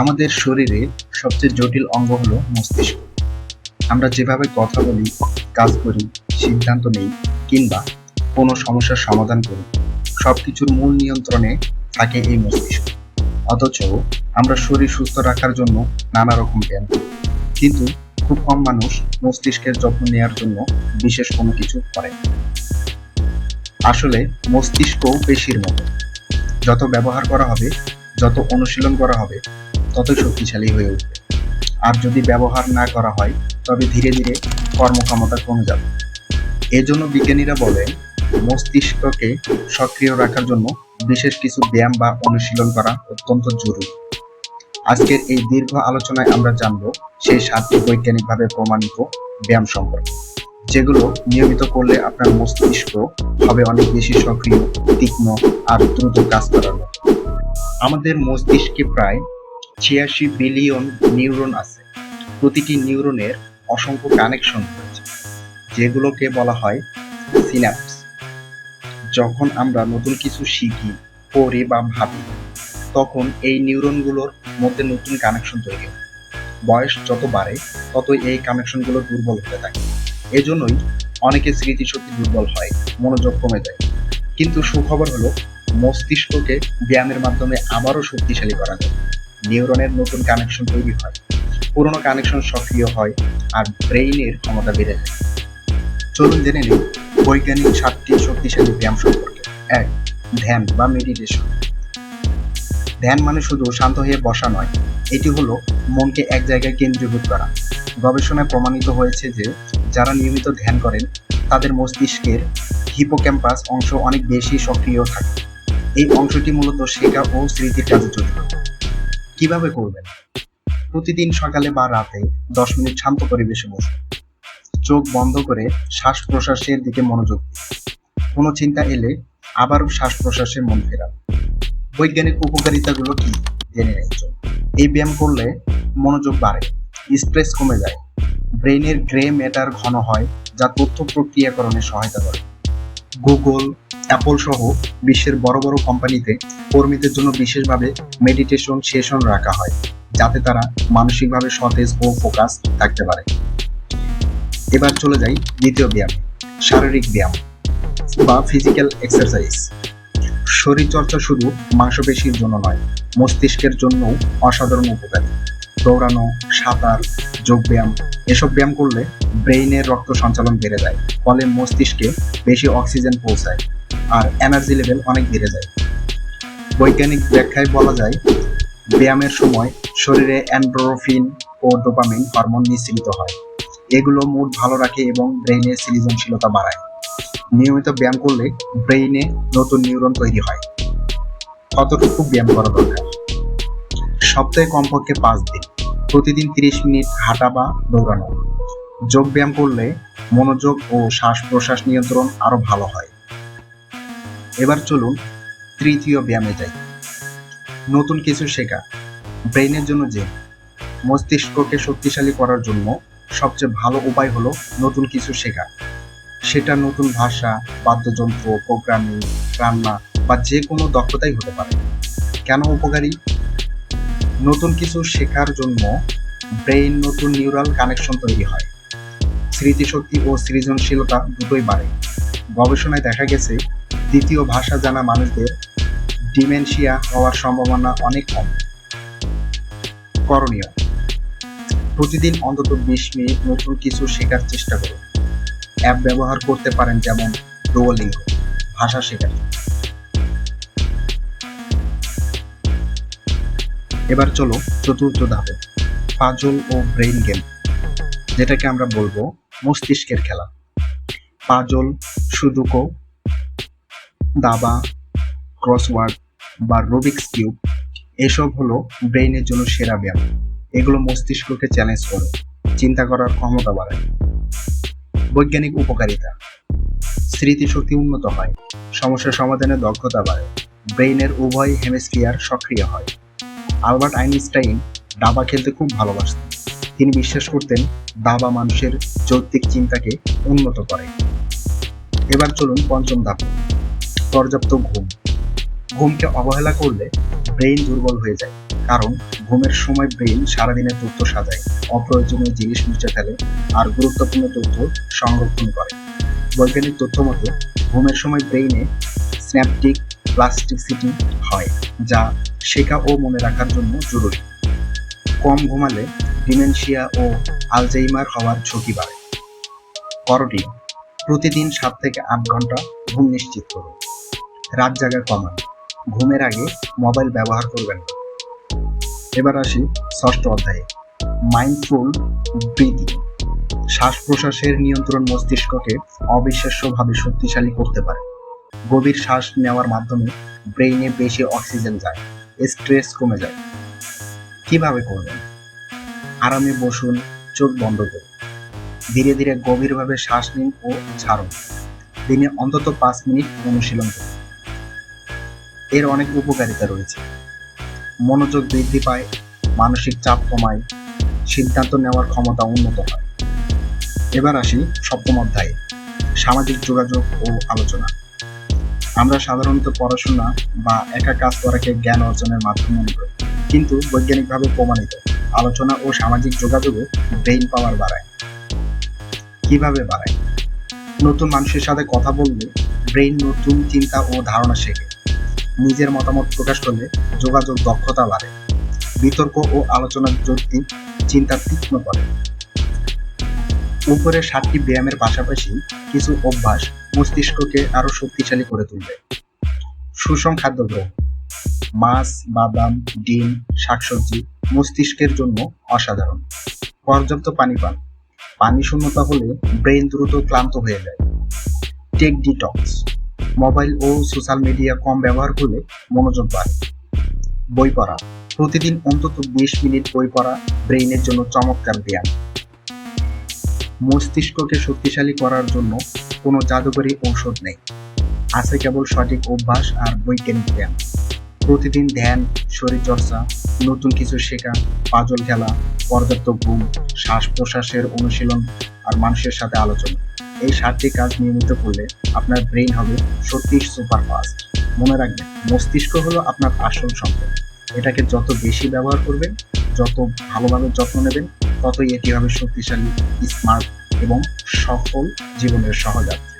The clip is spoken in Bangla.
আমাদের শরীরে সবচেয়ে জটিল অঙ্গ হলো মস্তিষ্ক। আমরা যেভাবে কথা বলি, কাজ করি, সিদ্ধান্ত নেই, কিংবা কোনো সমস্যার সমাধান করি, সবকিছুর মূল নিয়ন্ত্রণে থাকে এই মস্তিষ্ক। অথচ আমরা শরীর সুস্থ রাখার জন্য নানা রকম ব্যায়াম কিন্তু খুব কম মানুষ মস্তিষ্কের যত্ন নেওয়ার জন্য বিশেষ কোনো কিছু করে আসলে মস্তিষ্ক পেশির মতো। যত ব্যবহার করা হবে, যত অনুশীলন করা হবে ততই শক্তিশালী হয়ে উঠবে। আর যদি ব্যবহার না করা হয়, তবে ধীরে ধীরে কর্মক্ষমতা কমে যাবে। এজন্য বিজ্ঞানীরা বলেন, মস্তিষ্ককে সক্রিয় রাখার জন্য বিশেষ কিছু ব্যায়াম বা অনুশীলন করা অত্যন্ত জরুরি। আজকের এই দীর্ঘ আলোচনায় আমরা জানব সেই সাতটি বৈজ্ঞানিকভাবে প্রমাণিত ব্যায়াম সম্পর্কে, যেগুলো নিয়মিত করলে আপনার মস্তিষ্ক হবে অনেক বেশি সক্রিয়, তীক্ষ্ণ আর দ্রুত কাজ করার মতো। আমাদের মস্তিষ্কে প্রায় ছিয়াশি বিলিয়ন নিউরন আছে। প্রতিটি নিউরনের অসংখ্য কানেকশন রয়েছে, যেগুলোকে বলা হয় সিনাপস যখন আমরা নতুন কিছু শিখি, পড়ি বা ভাবি, তখন এই নিউরনগুলোর মধ্যে নতুন কানেকশন তৈরি হয়। বয়স যত বাড়ে, ততই এই কানেকশনগুলো দুর্বল হতে থাকে। এজন্যই অনেকে স্মৃতিশক্তি দুর্বল হয়, মনোযোগ কমে যায়। কিন্তু সুখবর হলো, মস্তিষ্ককে ব্যায়ামের মাধ্যমে আবারও শক্তিশালী করা যায়। নিউরনের নতুন কানেকশন তৈরি হয়, পুরনো কানেকশন সক্রিয় হয়, আর ব্রেইনের ক্ষমতা বেড়ে যায়। চলুন জেনে নিই বৈজ্ঞানিক সাতটি শক্তিশালী ব্যায়াম সম্পর্কে। এক, ধ্যান বা মেডিটেশন ধ্যান মানে শুধু শান্ত হয়ে বসা নয়, এটি হলো মনকে এক জায়গায় কেন্দ্রীভূত করা। গবেষণায় প্রমাণিত হয়েছে যে যারা নিয়মিত ধ্যান করেন, তাদের মস্তিষ্কের হিপোক্যাম্পাস অংশ অনেক বেশি সক্রিয় থাকে। এই অংশটি মূলত শেখা ও স্মৃতির কাজে জড়িত। কীভাবে করবেন? প্রতিদিন সকালে বা রাতে দশ মিনিট শান্ত পরিবেশে বসুন। চোখ বন্ধ করে শ্বাস প্রশ্বাসের দিকে মনোযোগ কোনো চিন্তা এলে আবারও শ্বাস প্রশ্বাসে মন ফেরান। বৈজ্ঞানিক উপকারিতাগুলো কি? জেনে চলুন। এই ব্যায়াম করলে মনোযোগ বাড়ে স্ট্রেস কমে যায়। ব্রেইনের গ্রে ম্যাটার ঘন হয়, যা তথ্য প্রক্রিয়াকরণে সহায়তা করে। গুগল অ্যাপল সহ বিশ্বের বড় বড় কোম্পানিতে কর্মীদের জন্য বিশেষভাবে মেডিটেশন সেশন রাখা হয়, যাতে তারা মানসিকভাবে সতেজ ও ফোকাস থাকতে পারে। এবার চলে যাই দ্বিতীয় ব্যায়াম, শারীরিক ব্যায়াম বা ফিজিক্যাল এক্সারসাইজ শরীর চর্চা শুধু মাংসপেশির জন্য নয়, মস্তিষ্কের জন্যও অসাধারণ উপকারী। দৌড়ানো, সাঁতার যোগব্যায়াম এসব ব্যায়াম করলে ব্রেইনের রক্ত সঞ্চালন বেড়ে যায়, ফলে মস্তিষ্কে বেশি অক্সিজেন পৌঁছায়। আর এনার্জি লেভেল অনেক বেড়ে যায়। বৈজ্ঞানিক ব্যাখ্যায় বলা যায়, ব্যায়ামের সময় শরীরে অ্যান্ড্রোফিন ও ডোপামিন হরমোন নিঃসৃত হয়। এগুলো মুড ভালো রাখে এবং ব্রেইনের সৃজনশীলতা বাড়ায়। নিয়মিত ব্যায়াম করলে ব্রেইনে নতুন নিউরন তৈরি হয়। কতটুকু ব্যায়াম করা দরকার? সপ্তাহে কমপক্ষে পাঁচ দিন। প্রতিদিন তিরিশ মিনিট হাঁটা বা দৌড়ানো। যোগ ব্যায়াম করলে মনোযোগ ও শ্বাস প্রশ্বাস নিয়ন্ত্রণ আরও ভালো হয়। এবার চলুন তৃতীয় ব্যায়ামে যাই। নতুন কিছু শেখা। ব্রেইনের জন্য যে মস্তিষ্ককে শক্তিশালী করার জন্য সবচেয়ে ভালো উপায় হলো নতুন কিছু শেখা। সেটা নতুন ভাষা, বাদ্যযন্ত্র প্রোগ্রামিং রান্না বা যে কোনো দক্ষতাই হতে পারে। কেন উপকারী? নতুন কিছু শেখার জন্য ব্রেইন নতুন নিউরাল কানেকশন তৈরি হয়। স্মৃতিশক্তি ও সৃজনশীলতা দুটোই বাড়ে। গবেষণায় দেখা গেছে দ্বিতীয় ভাষা জানা মানুষদের ডিমেনশিয়া হওয়ার সম্ভাবনা অনেক কম। করণীয়। প্রতিদিন অন্তত বিশ মিনিট নতুন কিছু শেখার চেষ্টা করুন। অ্যাপ ব্যবহার করতে পারেন যেমন ডুয়োলিঙ্গো ভাষা শেখার। এবার চলো চতুর্থ ধাপে পাজল ও ব্রেইন গেম যেটাকে আমরা বলব মস্তিষ্কের খেলা। পাজল সুদুকো দাবা ক্রসওয়ার্ড বা রুবিক্স কিউব এসব হলো ব্রেইনের জন্য সেরা ব্যায়াম। এগুলো মস্তিষ্ককে চ্যালেঞ্জ করে, চিন্তা করার ক্ষমতা বাড়ায়। বৈজ্ঞানিক উপকারিতা, স্মৃতিশক্তি উন্নত হয়, সমস্যা সমাধানে দক্ষতা বাড়ে ব্রেইনের উভয় হেমিস্ফিয়ার সক্রিয় হয়। আলবার্ট আইনস্টাইন দাবা খেলতে খুব ভালোবাসতেন। তিনি বিশ্বাস করতেন দাবা মানুষের যৌক্তিক চিন্তাকে উন্নত করে। এবার চলুন পঞ্চম ধাপ। পর্যাপ্ত ঘুম। ঘুমকে অবহেলা করলে ব্রেইন দুর্বল হয়ে যায়, কারণ ঘুমের সময় ব্রেইন সারাদিনের তথ্য সাজায়, অপ্রয়োজনীয় জিনিস মুছে ফেলে আর গুরুত্বপূর্ণ তথ্য সংরক্ষণ করে। বৈজ্ঞানিক তথ্য মতে, ঘুমের সময় ব্রেইনে স্ন্যাপটিক প্লাস্টিসিটি হয়, যা শেখা ও মনে রাখার জন্য জরুরি। কম ঘুমালে ডিমেনশিয়া ও আলজাইমার হওয়ার ঝুঁকি বাড়ে। করণীয় প্রতিদিন সাত থেকে আট ঘণ্টা ঘুম নিশ্চিত করুন। রাত জাগা কমান ঘুমের আগে মোবাইল ব্যবহার করবেন না। এবার আসি ষষ্ঠ অধ্যায়ে। Mindful breathing. শ্বাস প্রশ্বাসের নিয়ন্ত্রণ মস্তিষ্ককে অবিশ্বাস্যভাবে শক্তিশালী করতে পারে। গভীর শ্বাস নেওয়ার মাধ্যমে ব্রেইনে বেশি অক্সিজেন যায়, স্ট্রেস কমে যায়। কীভাবে করবেন? আরামে বসুন, চোখ বন্ধ করুন। ধীরে ধীরে গভীরভাবে শ্বাস নিন ও ছাড়ুন। দিনে অন্তত পাঁচ মিনিট অনুশীলন করুন। এর অনেক উপকারিতা রয়েছে। মনোযোগ বৃদ্ধি পায়, মানসিক চাপ কমায়, সিদ্ধান্ত নেওয়ার ক্ষমতা উন্নত হয়। এবার আসি সপ্তম অধ্যায়ে, সামাজিক যোগাযোগ ও আলোচনা। আমরা সাধারণত পড়াশোনা বা একা কাজ করাকে জ্ঞান অর্জনের মাধ্যম মনে করি, কিন্তু বৈজ্ঞানিকভাবে প্রমাণিত, আলোচনা ও সামাজিক যোগাযোগে ব্রেইন পাওয়ার বাড়ায়। কীভাবে বাড়ায়? নতুন মানুষের সাথে কথা বললে ব্রেইন নতুন চিন্তা ও ধারণা শেখে। নিজের মতামত প্রকাশ করলে যোগাযোগ দক্ষতা বাড়ে। বিতর্ক ও আলোচনার যৌক্তিক চিন্তা তীক্ষ্ণ করে। উপরে সাতটি ব্যায়ামের পাশাপাশি কিছু অভ্যাস মস্তিষ্ককে আরও শক্তিশালী করে তুলবে। সুষম খাদ্য গ্রহণ মাছ, বাদাম, ডিম, শাকসবজি মস্তিষ্কের জন্য অসাধারণ। পর্যাপ্ত পানি পান। পানি শূন্যতা হলে ব্রেন দ্রুত ক্লান্ত হয়ে যায়। Tech detox. মোবাইল ও সোশ্যাল মিডিয়া কম ব্যবহার করলে মনোযোগ বাড়ে। বই পড়া। প্রতিদিন অন্তত বিশ মিনিট বই পড়া ব্রেইনের জন্য চমৎকার ব্যায়াম। মস্তিষ্ককে শক্তিশালী করার জন্য কোনো জাদুকরী ঔষধ নেই। আছে কেবল সঠিক অভ্যাস আর বৈজ্ঞানিক জ্ঞান প্রতিদিন ধ্যান, শরীরচর্চা, নতুন কিছু শেখা, পাজল খেলা, পর্যাপ্ত ঘুম শ্বাস প্রশ্বাসের অনুশীলন আর মানুষের সাথে আলোচনা। এই সাতটি কাজ নিয়মিত করলে আপনার ব্রেইন হবে সত্যি সুপার ফাস্ট। মনে রাখবেন, মস্তিষ্ক হলো আপনার আসল সম্পদ। এটাকে যত বেশি ব্যবহার করবেন, যত ভালোভাবে যত্ন নেবেন, ততই এটি হবে শক্তিশালী, স্মার্ট এবং সফল জীবনের সহযাত্রী।